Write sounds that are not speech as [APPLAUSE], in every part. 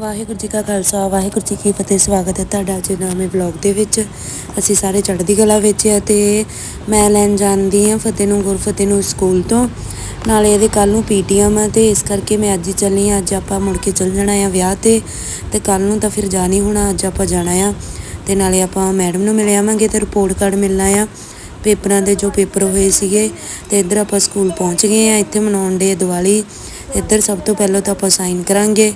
ਵਾਹਿਗੁਰੂ ਜੀ ਕਾ ਖਾਲਸਾ, ਵਾਹਿਗੁਰੂ ਜੀ ਕੀ ਫਤਿਹ। ਸਵਾਗਤ ਹੈ ਤੁਹਾਡਾ ਅੱਜ ਨਾਮੇ ਵਲੌਗ ਦੇ ਵਿੱਚ। ਅਸੀਂ ਸਾਰੇ ਚੜ੍ਹਦੀ ਕਲਾ ਵਿੱਚ ਆ ਤੇ ਮੈਂ ਲੈਣ ਜਾਂਦੀ ਆ ਫਤਿਹ ਨੂੰ ਗੁਰਫਤਿਹ ਨੂੰ ਸਕੂਲ ਤੋਂ। ਨਾਲੇ ਇਹਦੇ ਕੱਲ ਨੂੰ ਪੀਟੀਐਮ ਆ ਤੇ ਇਸ ਕਰਕੇ ਮੈਂ ਅੱਜ ਹੀ ਚੱਲੀ ਆ ਅੱਜ ਆਪਾਂ ਮੁੜ ਕੇ ਚੱਲ ਜਾਣਾ ਆ ਵਿਆਹ ਤੇ ਤੇ ਕੱਲ ਨੂੰ ਤਾਂ ਫਿਰ ਜਾ ਨਹੀਂ ਹੋਣਾ, ਅੱਜ ਆਪਾਂ ਜਾਣਾ ਆ। ਤੇ ਨਾਲੇ ਆਪਾਂ ਮੈਡਮ ਨੂੰ ਮਿਲ ਆਵਾਂਗੇ ਤੇ ਰਿਪੋਰਟ ਕਾਰਡ ਮਿਲਣਾ ਆ। ਪੇਪਰਾਂ ਦੇ ਜੋ ਪੇਪਰ ਹੋਏ ਸੀਗੇ ਤੇ ਇੱਧਰ ਆਪਾਂ ਸਕੂਲ ਪਹੁੰਚ ਗਏ ਆ। ਇੱਥੇ ਮਨਾਉਣ ਦੇ ਦੀਵਾਲੀ। ਇੱਧਰ ਸਭ ਤੋਂ ਪਹਿਲਾਂ ਤਾਂ ਆਪਾਂ ਸਾਈਨ ਕਰਾਂਗੇ।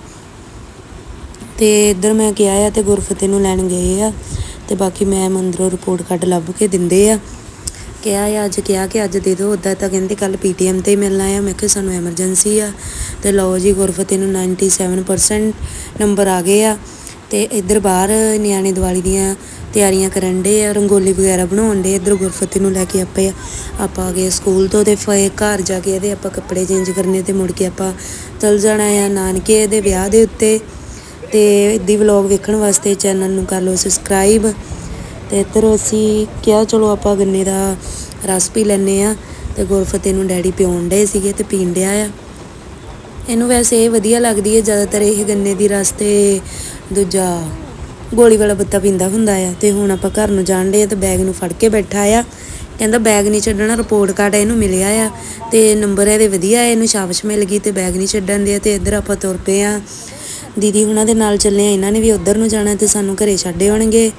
ਤੇ ਇੱਧਰ ਮੈਂ ਕਿਹਾ ਆ ਤੇ ਗੁਰਫਤਿਹ ਨੂੰ ਲੈਣ ਗਏ ਆ ਤੇ ਬਾਕੀ ਮੈਂ ਮੰਦਰੋਂ ਰਿਪੋਰਟ ਕਾਰਡ ਲੱਭ ਕੇ ਦਿੰਦੇ ਆ। ਕਿਹਾ ਆ, ਅੱਜ ਕਿਹਾ ਕਿ ਅੱਜ ਦੇ ਦਿਓ ਉਦਾਂ ਤਾਂ ਕਹਿੰਦੇ ਕੱਲ ਪੀਟੀਐਮ ਤੇ ਹੀ ਮਿਲਣਾ ਆ। ਮੈਂ ਕਿਹਾ ਸਾਨੂੰ ਐਮਰਜੈਂਸੀ ਆ। ਤੇ ਲਓ ਜੀ, ਗੁਰਫਤਿਹ ਨੂੰ 97% ਨੰਬਰ ਆ ਗਏ ਆ। ਤੇ ਇੱਧਰ ਬਾਹਰ ਨਿਆਣੇ ਦੀਵਾਲੀ ਦੀਆਂ ਤਿਆਰੀਆਂ ਕਰਨ ਦੇ ਆ, ਰੰਗੋਲੀ ਵਗੈਰਾ ਬਣਾਉਣ ਦੇ ਇੱਧਰ ਗੁਰਫਤਿਹ ਨੂੰ ਲੈ ਕੇ ਆਪੇ ਆਪਾਂ ਆ ਗਏ ਸਕੂਲ ਤੋਂ ਤੇ ਫੇ ਘਰ ਜਾ ਕੇ ਇਹਦੇ ਆਪਾਂ ਕੱਪੜੇ ਚੇਂਜ ਕਰਨੇ ਤੇ ਮੁੜ ਕੇ ਆਪਾਂ ਚਲ ਜਾਣਾ ਆ ਨਾਨਕੇ ਇਹਦੇ ਵਿਆਹ ਦੇ ਉੱਤੇ। ਤੇ ਦੀ ਵਲੌਗ ਵੇਖਣ ਵਾਸਤੇ ਚੈਨਲ ਨੂੰ ਕਰ ਲਓ ਸਬਸਕ੍ਰਾਈਬ ਤੇ ਇੱਧਰ ਅਸੀਂ ਕਿਹਾ ਚਲੋ ਆਪਾਂ ਗੰਨੇ ਦਾ ਰਸ ਪੀ ਲੈਨੇ ਆ ਤੇ ਗੁਰਫਤਿਹ ਨੂੰ ਡੈਡੀ ਪਿਉਣ ਡੇ ਸੀਗੇ ਤੇ ਪੀਣ ਡਿਆ ਆ। ਇਹਨੂੰ ਵੈਸੇ ਇਹ ਵਧੀਆ ਲੱਗਦੀ ਹੈ, ਜ਼ਿਆਦਾਤਰ ਇਹ ਗੰਨੇ ਦੀ ਰਸ ਤੇ ਦੂਜਾ ਗੋਲੀ ਵਾਲਾ ਬੱਤਾ ਪੀਂਦਾ ਹੁੰਦਾ ਆ ਤੇ ਹੁਣ ਆਪਾਂ ਘਰ ਨੂੰ ਜਾਣ ਡੇ ਆ ਤੇ ਬੈਗ ਨੂੰ ਫੜ ਕੇ ਬੈਠਾ ਆ। ਕਹਿੰਦਾ ਬੈਗ ਨਹੀਂ ਛੱਡਣਾ ਰਿਪੋਰਟ ਕਾਰਡ ਇਹਨੂੰ ਮਿਲਿਆ ਆ ਤੇ ਨੰਬਰ ਇਹਦੇ ਵਧੀਆ ਆ, ਇਹਨੂੰ ਸ਼ਾਬਾਸ਼ ਮਿਲ ਗਈ ਤੇ ਬੈਗ ਨਹੀਂ ਛੱਡਣ ਦੇ ਤੇ ਇੱਧਰ ਆਪਾਂ ਤੁਰ ਪਏ ਆ ਦੀਦੀ ਹੁਣਾਂ ਦੇ ਨਾਲ ਚੱਲੇ ਆ, ਇਹਨਾਂ ਨੇ ਵੀ ਉਧਰ ਨੂੰ ਜਾਣਾ ਤੇ ਸਾਨੂੰ ਘਰੇ ਛੱਡੇ ਹੋਣਗੇ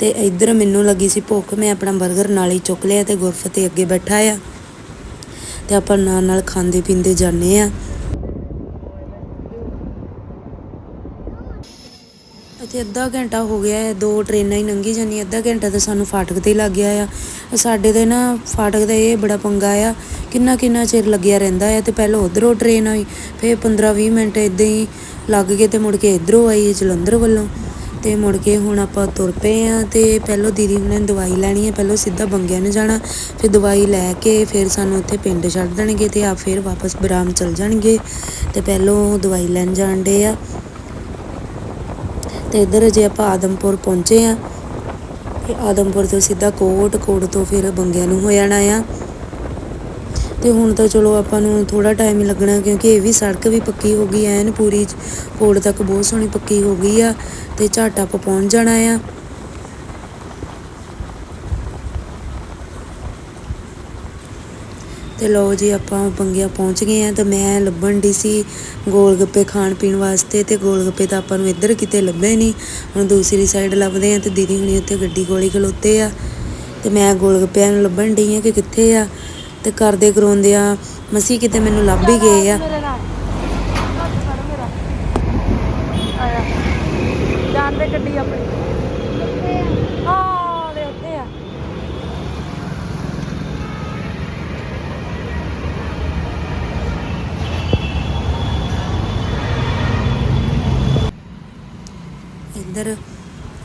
ਤੇ ਇੱਧਰ ਮੈਨੂੰ ਲੱਗੀ ਸੀ ਭੁੱਖ, ਮੈਂ ਆਪਣਾ 버ਗਰ ਨਾਲ ਹੀ ਚੁੱਕ ਲਿਆ ਤੇ ਗੁਰਫਤਿਹ ਅੱਗੇ ਬੈਠਾ ਆ। ਤੇ ਆਪਾਂ ਨਾਲ ਨਾਲ ਖਾਂਦੇ ਪੀਂਦੇ ਜਾਂਦੇ ਆ। ਇੱਥੇ ਅੱਧਾ ਘੰਟਾ ਹੋ ਗਿਆ ਹੈ, ਦੋ ਟ੍ਰੇਨਾਂ ਹੀ ਲੰਘੀ ਜਾਂਦੀਆਂ, ਅੱਧਾ ਘੰਟਾ ਤਾਂ ਸਾਨੂੰ ਫਾਟਕ ਤੇ ਹੀ ਲੱਗ ਗਿਆ ਆ। ਸਾਡੇ ਦੇ ਨਾ ਫਾਟਕ ਦਾ ਇਹ ਬੜਾ ਪੰਗਾ ਆ, ਕਿੰਨਾ ਕਿੰਨਾ ਚਿਰ ਲੱਗਿਆ ਰਹਿੰਦਾ ਆ ਤੇ ਪਹਿਲਾਂ ਉਧਰੋਂ ਟ੍ਰੇਨ ਆਈ, ਫਿਰ 15-20 ਮਿੰਟ ਇਦਾਂ ਹੀ ਲੱਗ ਗਏ ਤੇ ਮੁੜ ਕੇ ਇਧਰੋਂ ਆਈ ਜਲੰਧਰ ਵੱਲੋਂ। ਤੇ ਮੁੜ ਕੇ ਹੁਣ ਆਪਾਂ ਤੁਰ ਪਏ ਆ ਤੇ ਪਹਿਲਾਂ ਦੀਦੀ ਹੁਣਾਂ ਨੇ ਦਵਾਈ ਲੈਣੀ ਹੈ ਪਹਿਲਾਂ ਸਿੱਧਾ ਬੰਗਿਆਂ ਨੂੰ ਜਾਣਾ, ਫਿਰ ਦਵਾਈ ਲੈ ਕੇ ਫਿਰ ਸਾਨੂੰ ਉੱਥੇ ਪਿੰਡ ਛੱਡ ਦੇਣਗੇ ਤੇ ਆ ਫਿਰ ਵਾਪਸ ਬਰਾਮ ਚਲ ਜਾਣਗੇ। ਤੇ ਪਹਿਲਾਂ ਦਵਾਈ ਲੈਣ ਜਾਣ ਡੇ ਆ। ਤੇ ਇੱਧਰ ਜੇ ਆਪਾਂ ਆਦਮਪੁਰ ਪਹੁੰਚੇ ਆ ਤੇ ਆਦਮਪੁਰ ਤੋਂ ਸਿੱਧਾ ਕੋਟ ਕੋਟ ਤੋਂ ਫਿਰ ਬੰਗਿਆਂ ਨੂੰ ਹੋ ਜਾਣਾ ਆ। ਤੇ ਹੁਣ ਤਾਂ ਚਲੋ ਆਪਾਂ ਨੂੰ ਥੋੜਾ ਟਾਈਮ ਹੀ ਲੱਗਣਾ, ਕਿਉਂਕਿ ਇਹ ਵੀ ਸੜਕ ਵੀ ਪੱਕੀ ਹੋ ਗਈ ਐਨ ਪੂਰੀ ਕੋਟ ਤੱਕ ਬਹੁਤ ਸੋਹਣੀ ਪੱਕੀ ਹੋ ਗਈ ਆ ਤੇ ਝਟ ਆਪਾਂ ਪਹੁੰਚ ਜਾਣਾ ਆ। ਤੇ ਲਓ ਜੀ ਆਪਾਂ ਬੰਗਿਆ ਪਹੁੰਚ ਗਏ ਆ ਤੇ ਮੈਂ ਲੱਭਣ ਦੀ ਸੀ ਗੋਲ ਗੱਪੇ ਖਾਣ ਪੀਣ ਵਾਸਤੇ ਤੇ ਗੋਲ ਗੱਪੇ ਤਾਂ ਆਪਾਂ ਨੂੰ ਇੱਧਰ ਕਿਤੇ ਲੱਭੇ ਨਹੀਂ ਹੁਣ ਦੂਸਰੀ ਸਾਈਡ ਲੱਭਦੇ ਆ ਤੇ ਦੀਦੀ ਹੁਣੀ ਉੱਥੇ ਗੱਡੀ ਕੋਲੀ ਖਲੋਤੇ ਆ। ਤੇ ਮੈਂ ਗੋਲ ਗੱਪਿਆਂ ਨੂੰ ਲੱਭਣ ਡਈ ਆ ਕਿ ਕਿੱਥੇ ਆ? ਤੇ ਕਰਦੇ ਕਰਾਉਂਦੇ ਆ, ਮਸੀ ਕਿਤੇ ਮੈਨੂੰ ਲੱਭ ਹੀ ਗਏ ਆ। ਮੇਰੇ ਦੇ ਗੱਡੀ ਆਪਣੀ ਆ ਦੇ ਉੱਤੇ ਆ ਇੱਧਰ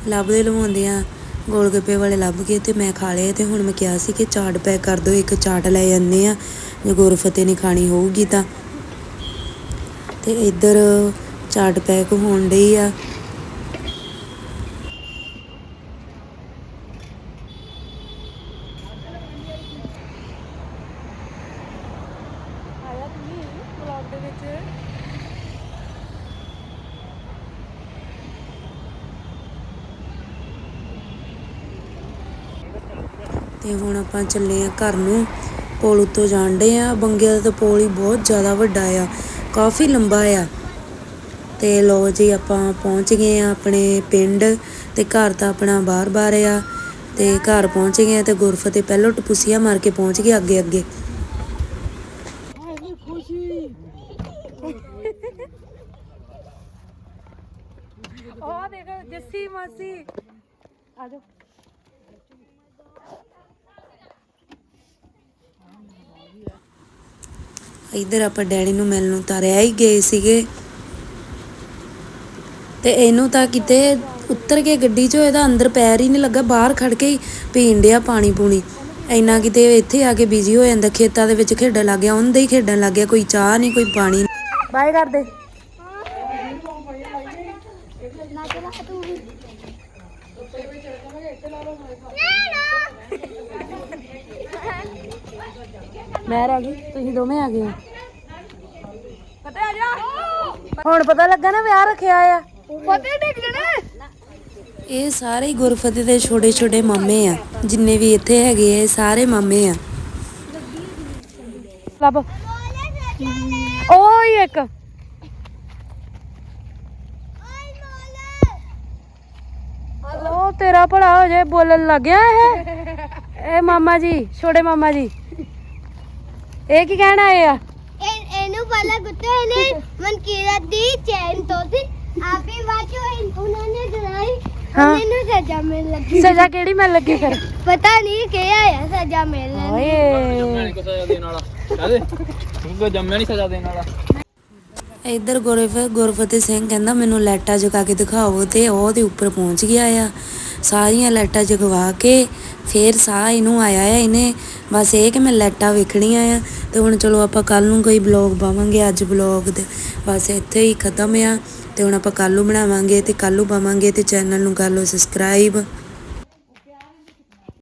ਲੱਭਦੇ ਲਵਾਉਂਦੇ ਆ ਗੋਲ ਵਾਲੇ ਲੱਭ ਗਏ ਤੇ ਮੈਂ ਖਾ ਲਏ ਤੇ ਹੁਣ ਮੈਂ ਕਿਹਾ ਸੀ ਕਿ ਚਾਟ ਪੈਕ ਕਰ ਦਿਓ, ਇੱਕ ਚਾਟ ਲੈ ਜਾਂਦੇ ਆ, ਜੇ ਗੁਰਫਤਿਹ ਨੇ ਖਾਣੀ ਹੋਊਗੀ ਤਾਂ। ਤੇ ਇੱਧਰ ਚਾਟ ਪੈਕ ਹੋਣ ਡਈ ਆ। ਆਇਆ ਤੁਸੀਂ, ਵਲੌਗ ਦੇ ਵਿੱਚ? ਤੇ ਹੁਣ ਆਪਾਂ ਚੱਲੇ ਆ ਘਰ ਨੂੰ। ਪੁਲ ਉੱਤੋਂ ਜਾਣਦੇ ਆ ਬੰਗਿਆ ਦਾ ਪੁਲ ਹੀ ਬਹੁਤ ਜ਼ਿਆਦਾ ਵੱਡਾ ਆ। ਕਾਫੀ ਲੰਬਾ ਆ। ਤੇ ਲੋ ਜੀ ਆਪਾਂ ਪਹੁੰਚ ਗਏ ਆ ਆਪਣੇ ਪਿੰਡ ਤੇ ਘਰ ਤਾਂ ਆਪਣਾ ਬਾਹਰ ਬਾਰ ਆ। ਤੇ ਘਰ ਪਹੁੰਚ ਗਏ ਤੇ ਗੁਰਫ ਤੇ ਪਹਿਲੋਂ ਟਪੂਸੀਆਂ ਮਾਰ ਕੇ ਪਹੁੰਚ ਗਏ ਅੱਗੇ ਅੱਗੇ ਉਹ ਦੇਖ, ਜੱਸੀ ਮਾਸੀ। ਆ ਜਾਓ। ਇੱਧਰ ਆਪਾਂ ਡੈਡੀ ਨੂੰ ਮਿਲਣ ਨੂੰ ਤਾਂ ਰਹਿ ਹੀ ਗਏ ਸੀਗੇ। ਤੇ ਇਹਨੂੰ ਤਾਂ ਕਿਤੇ ਉੱਤਰ ਕੇ ਗੱਡੀ 'ਚੋਂ ਇਹਦਾ ਅੰਦਰ ਪੈਰ ਹੀ ਨਹੀਂ ਲੱਗਾ ਬਾਹਰ ਖੜ ਕੇ ਹੀ ਪੀਣ ਡਿਆ ਪਾਣੀ ਪੂਣੀ। ਇੰਨਾ ਕਿਤੇ ਇੱਥੇ ਆ ਕੇ ਬਿਜ਼ੀ ਹੋ ਜਾਂਦਾ ਖੇਤਾਂ ਦੇ ਵਿੱਚ ਖੇਡਣ ਲੱਗ ਗਿਆ ਉਹਦੇ ਹੀ ਖੇਡਣ ਲੱਗ ਗਿਆ ਕੋਈ ਚਾਹ ਨਹੀਂ ਕੋਈ ਪਾਣੀ ਬਾਏ ਕਰ ਦੇ ਮੈਂ ਰਹਿ ਗਈ, ਤੁਸੀਂ ਦੋਵੇਂ ਆ ਗਏ। ਪਤਾ ਆ ਜਾ ਹੁਣ ਪਤਾ ਲੱਗਾ ਨਾ ਵਿਆਹ ਰੱਖਿਆ ਆ। ਫਤਿਹ ਡਿੱਗ ਜਣਾ ਇਹ ਸਾਰੇ ਹੀ ਗੁਰਫਤਿਹ ਦੇ ਛੋਟੇ ਛੋਟੇ ਮਾਮੇ ਆ, ਜਿੰਨੇ ਵੀ ਇੱਥੇ ਹੈਗੇ ਆ, ਇਹ ਸਾਰੇ ਮਾਮੇ ਆ। ਲੱਭ। ਓਏ ਇੱਕ। ਉਹ ਤੇਰਾ ਭਲਾ ਹੋ ਜੇ ਬੋਲਣ ਲੱਗ ਗਿਆ ਇਹ। [LAUGHS] ਇਹ ਮਾਮਾ ਜੀ ਛੋਟੇ ਮਾਮਾ ਜੀ। ਇਹ ਕੀ ਕਹਿਣ ਆਏ ਆ? ਇਹ- ਇਹਨੂੰ ਪਹਿਲਾਂ ਗੁੱਤੇ ਇਹਨੇ ਮਨਕੀਰਤ ਦੀ ਚੈਨ ਤੋਂ ਸੀ ਆਪੇ ਵਾਚੋ ਉਹਨਾਂ ਨੇ ਜਲਾਈ ਹਾਂ। ਮੈਨੂੰ ਸਜ਼ਾ ਮਿਲ ਲੱਗੀ। ਸਜ਼ਾ ਕਿਹੜੀ ਮਿਲ ਲੱਗੀ ਫਿਰ? ਪਤਾ ਨਹੀਂ ਕਿ ਆਇਆ ਸਜ਼ਾ ਮਿਲਣ ਓਏ। ਕੋ ਸਜ਼ਾ ਦੇਣ ਵਾਲਾ। ਕਹਦੇ? ਤੂੰ ਕੋ ਜੰਮਿਆ ਨਹੀਂ ਸਜ਼ਾ ਦੇਣ ਵਾਲਾ। ਇੱਧਰ ਗੁਰਫ ਗੁਰਫਤਿਹ ਸਿੰਘ ਕਹਿੰਦਾ, ਮੈਨੂੰ ਲਾਈਟਾਂ ਜਗਾ ਕੇ ਦਿਖਾਓ ਤੇ ਉਹ ਦੇ ਉੱਪਰ ਪਹੁੰਚ ਗਿਆ ਆ। ਸਾਰੀਆਂ ਲਾਈਟਾਂ ਜਗਵਾ ਕੇ ਫੇਰ ਸਾਹ ਇਹਨੂੰ ਆਇਆ ਆ, ਇਹਨੇ ਬਸ ਇਹ ਕਿ ਮੈਂ ਲਾਈਟਾਂ ਵੇਖਣੀਆਂ ਆ ਤੇ ਹੁਣ ਚਲੋ ਆਪਾਂ ਕੱਲ ਨੂੰ ਕੋਈ ਬਲੌਗ ਪਾਵਾਂਗੇ, ਅੱਜ ਬਲੌਗ ਦੇ ਬਸ ਇੱਥੇ ਹੀ ਖਤਮ ਆ ਤੇ ਹੁਣ ਆਪਾਂ ਕੱਲ ਨੂੰ ਬਣਾਵਾਂਗੇ ਤੇ ਕੱਲ ਨੂੰ ਪਾਵਾਂਗੇ ਤੇ ਚੈਨਲ ਨੂੰ ਕਰ ਲਓ ਸਬਸਕ੍ਰਾਈਬ